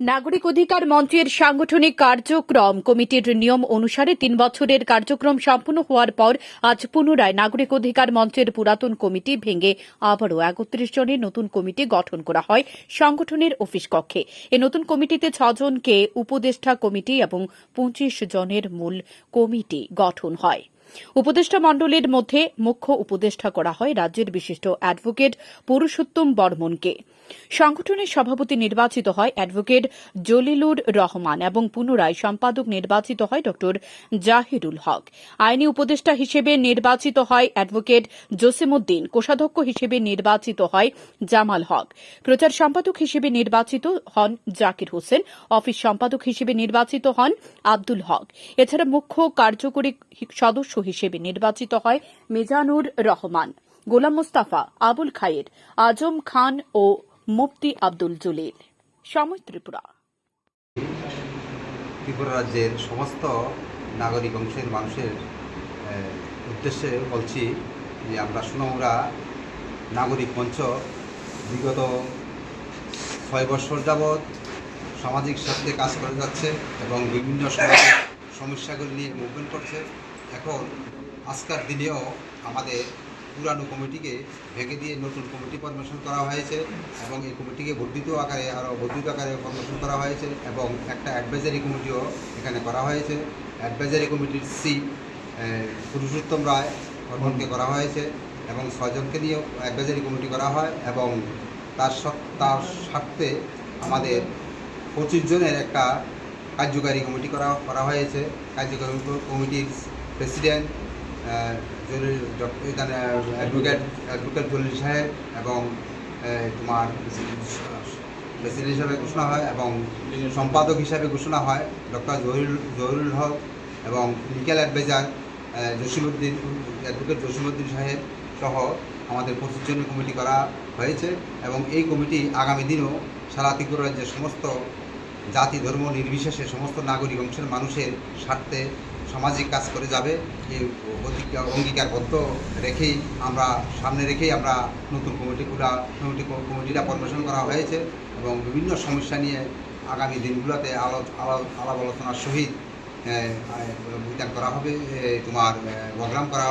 নাগরিক অধিকার মঞ্চের সাংগঠনিক কার্যক্রম কমিটির নিয়ম অনুসারে তিন বছরের কার্যক্রম সম্পূর্ণ হওয়ার পর আজ পুনরায় নাগরিক অধিকার মঞ্চের পুরাতন কমিটি ভেঙে আবারও একত্রিশ জনের নতুন কমিটি গঠন করা হয় সংগঠনের অফিস কক্ষে। এ নতুন কমিটিতে ছজনকে উপদেষ্টা কমিটি এবং পঁচিশ জনের মূল কমিটি গঠন হয়। উপদেষ্টা মণ্ডলের মধ্যে মুখ্য উপদেষ্টা করা হয় রাজ্যের বিশিষ্ট অ্যাডভোকেট পুরুষোত্তম বর্মনকে। সংগঠনের সভাপতি নির্বাচিত হয় অ্যাডভোকেট জলিলুর রহমান এবং পুনরায় সম্পাদক নির্বাচিত হয় ড জাহিরুল হক। আইনি উপদেষ্টা হিসেবে নির্বাচিত হয় অ্যাডভোকেট জসিমউদ্দিন, কোষাধ্যক্ষ হিসেবে নির্বাচিত হয় জামাল হক। প্রচার সম্পাদক হিসেবে নির্বাচিত হন জাকির হোসেন, অফিস সম্পাদক হিসেবে নির্বাচিত হন আব্দুল হক। এছাড়া মুখ্য কার্যকরী সদস্য হিসেবে নির্বাচিত হয় মিজানুর রহমান, গোলাম মোস্তাফা, আবুল খায়ের, আজম খান ও মুফতি আব্দুল জলিল। সময় ত্রিপুরা। ত্রিপুরা রাজ্যের সমস্ত নাগরিক অংশের মানুষের উদ্দেশ্যে বলছি যে আমরা সুনমরা নাগরিক মঞ্চ বিগত ছয় বছর যাবৎ সামাজিক স্বার্থে কাজ করে যাচ্ছে এবং বিভিন্ন সমস্যাগুলি নিয়ে মুভমেন্ট করছে। এখন আজকের দিনেও আমাদের পুরানো কমিটিকে ভেঙে দিয়ে নতুন কমিটি ফরমেশন করা হয়েছে এবং এই কমিটিকে বর্ধিত আকারে আরও বর্ধিত আকারে ফরমেশন করা হয়েছে এবং একটা অ্যাডভাইজারি কমিটিও এখানে করা হয়েছে। অ্যাডভাইজারি কমিটির সি পুরুষোত্তম রায় বর্মনকে করা হয়েছে এবং ছয়জনকে নিয়েও অ্যাডভাইজারি কমিটি করা হয় এবং তার তার স্বার্থে আমাদের পঁচিশ জনের একটা কার্যকারী কমিটি করা করা হয়েছে। কার্যকারী কমিটির প্রেসিডেন্ট অ্যাডভোকেট অ্যাডভোকেট জলিল সাহেব এবং তোমার প্রেসিডেন্ট হিসাবে ঘোষণা হয় এবং সম্পাদক হিসাবে ঘোষণা হয় ডক্টর জহিরুল জহিরুল হক এবং legal advisor Jasimuddin advocate Jasimuddin সাহেব সহ আমাদের পঁচিশ জনের কমিটি করা হয়েছে এবং এই কমিটি আগামী দিনেও সারা ত্রিপুরা রাজ্যের সমস্ত জাতি ধর্ম নির্বিশেষে সমস্ত নাগরিক অংশের মানুষের স্বার্থে সামাজিক কাজ করে যাবে এই অঙ্গীকারবদ্ধ রেখেই আমরা, সামনে রেখেই আমরা নতুন কমিটিগুলা কমিটি কমিটিটা ফরমেশন করা হয়েছে এবং বিভিন্ন সমস্যা নিয়ে আগামী দিনগুলোতে আলো আলাপ আলাপ আলোচনার সহিত বিধান করা হবে তোমার প্রোগ্রাম করা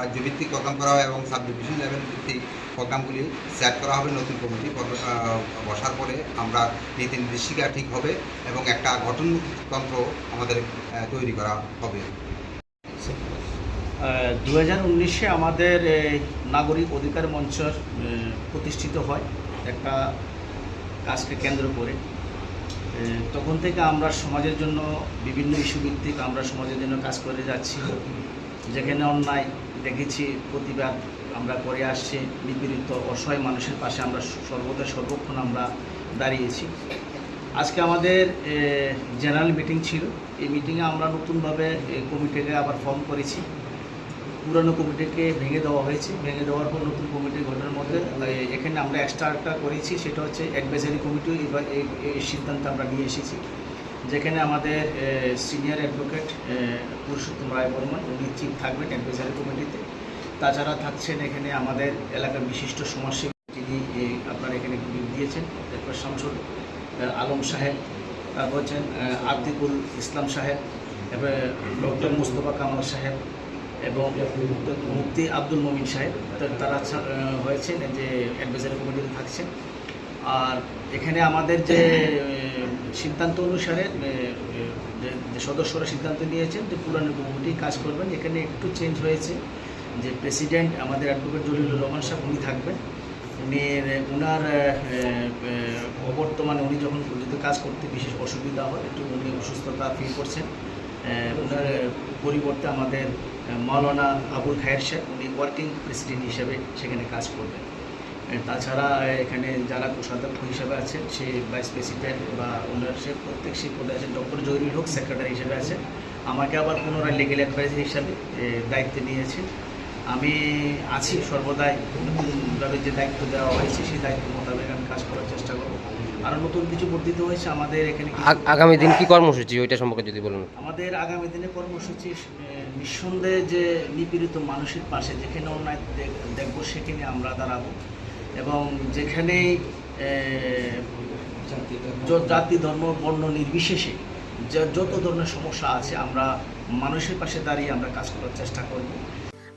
রাজ্যভিত্তিক প্রোগ্রাম করা হবে এবং সাব ডিভিশন লেভেল ভিত্তিক প্রোগ্রামগুলি সেট করা হবে নতুন কমিটি বসার পরে আমরা নীতি নির্দেশিকা ঠিক হবে এবং একটা গঠনতন্ত্র আমাদের তৈরি করা হবে। দু হাজার উনিশে আমাদের নাগরিক অধিকার মঞ্চ প্রতিষ্ঠিত হয় একটা কাজকে কেন্দ্র করে। তখন থেকে আমরা সমাজের জন্য বিভিন্ন ইস্যু ভিত্তিক আমরা সমাজের জন্য কাজ করে যাচ্ছি। যেখানে অন্যায় দেখেছি, প্রতিবাদ আমরা করে আসছি, নিপীড়িত, অসহায় মানুষের পাশে আমরা সর্বদা সর্বক্ষণ আমরা দাঁড়িয়েছি। আজকে আমাদের জেনারেল মিটিং ছিল। এই মিটিংয়ে আমরা নতুনভাবে কমিটিকে আবার ফর্ম করেছি। পুরানো কমিটিকে ভেঙে দেওয়া হয়েছে। ভেঙে দেওয়ার পর নতুন কমিটি গঠনের মধ্যে এখানে আমরা এক্সট্রা একটা করেছি সেটা হচ্ছে অ্যাডভাইজারি কমিটি এবার এই সিদ্ধান্ত আমরা নিয়ে এসেছি। যেখানে আমাদের সিনিয়র অ্যাডভোকেট পুরুষোত্তম রায় বর্মন উনি চিফ থাকবেন অ্যাডভাইজারি কমিটিতে। তাছাড়া থাকছেন এখানে আমাদের এলাকার বিশিষ্ট সমাজসেবী যিনি আপনার এখানে দিয়েছেন এরপর আহ, আলম সাহেব তারপর হচ্ছেন আহ, আতিকুল ইসলাম সাহেব এরপরে ডক্টর মুস্তফা কামাল সাহেব এবং মুফতি আব্দুল মমিন সাহেব তারা হয়েছেন যে অ্যাডভাইজারি কমিটিতে থাকছেন। আর এখানে আমাদের যে সিদ্ধান্ত অনুসারে যে- সদস্যরা সিদ্ধান্ত নিয়েছেন যে পুরানো কমিটি কাজ করবেন। এখানে একটু চেঞ্জ হয়েছে যে প্রেসিডেন্ট আমাদের অ্যাডভোকেট জলিলুর রহমান সাহেব উনি থাকবেন। উনি আহ, অবর্তমানে উনি যখন যদি কাজ করতে বিশেষ অসুবিধা হয় একটু উনি অসুস্থতা ফিল করছেন। ওনার পরিবর্তে আমাদের আহ, মাওলানা আবুল খায়ের শেখ উনি ওয়ার্কিং প্রেসিডেন্ট হিসেবে সেখানে কাজ করবেন। তাছাড়া এখানে যারা কোষাধ্যক্ষ হিসেবে আছেন সে ভাইস প্রেসিডেন্ট বা ওনার সে প্রত্যেক সে পদে আছেন ডক্টর জহিরুল হক সেক্রেটারি হিসেবে আছে আমাকে আবার পুনরায় লিগেল অ্যাডভাইজার হিসাবে দায়িত্ব নিয়েছে আমি আছি সর্বদাই নতুনভাবে যে দায়িত্ব দেওয়া হয়েছে সেই দায়িত্ব মোতাবেক আমি কাজ করার চেষ্টা করব। আর নতুন কিছু বর্ধিত হয়েছে আমাদের এখানে আগ- আগামী দিন কি কর্মসূচি ওইটা সম্পর্কে যদি বলুন। আমাদের আগামী দিনে কর্মসূচি নিঃসন্দেহে যে নিপীড়িত মানুষের পাশে যেখানে অন্যায় দেখব সেখানে আমরা দাঁড়াব। এবং যেখানেই জাতি ধর্ম বর্ণ নির্বিশেষে যত ধরনের সমস্যা আছে আমরা মানুষের পাশে দাঁড়িয়ে আমরা কাজ করার চেষ্টা করব।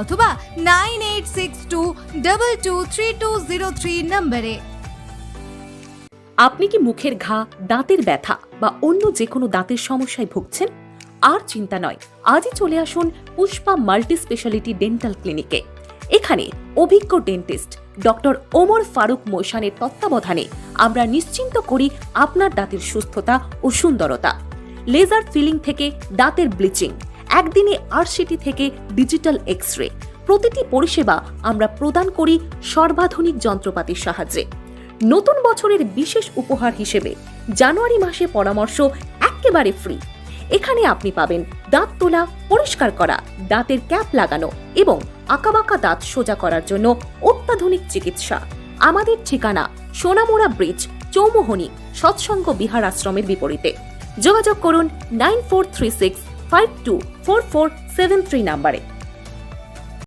অথবা nine eight six two double two three two zero three নম্বরে। আপনি কি মুখের ঘা, দাঁতের ব্যথা বা অন্য যে কোনো দাঁতের সমস্যায় ভুগছেন? আর চিন্তা নয়, আজই চলে আসুন পুষ্পা মাল্টি স্পেশালিটি ডেন্টাল ক্লিনিকে। এখানে অভিজ্ঞ ডেন্টিস্ট ডক্টর ওমর ফারুক মোশানের তত্ত্বাবধানে আমরা নিশ্চিন্ত করি আপনার দাঁতের সুস্থতা ও সুন্দরতা। লেজার ফিলিং থেকে দাঁতের ব্লিচিং একদিনে আর আরসিটি থেকে ডিজিটাল এক্স রে প্রতিটি পরিষেবা আমরা প্রদান করি সর্বাধুনিক যন্ত্রপাতির সাহায্যে। নতুন বছরের বিশেষ উপহার হিসেবে জানুয়ারি মাসে পরামর্শ একেবারে ফ্রি এখানে আপনি পাবেন দাঁত তোলা, পরিষ্কার করা, দাঁতের ক্যাপ লাগানো এবং আঁকাবাঁকা দাঁত সোজা করার জন্য অত্যাধুনিক চিকিৎসা। আমাদের ঠিকানা সোনামোড়া ব্রিজ, চৌমোহনী, সৎসঙ্গ বিহার আশ্রমের বিপরীতে। যোগাযোগ করুন nine four three six five two four four seven three নাম্বারে।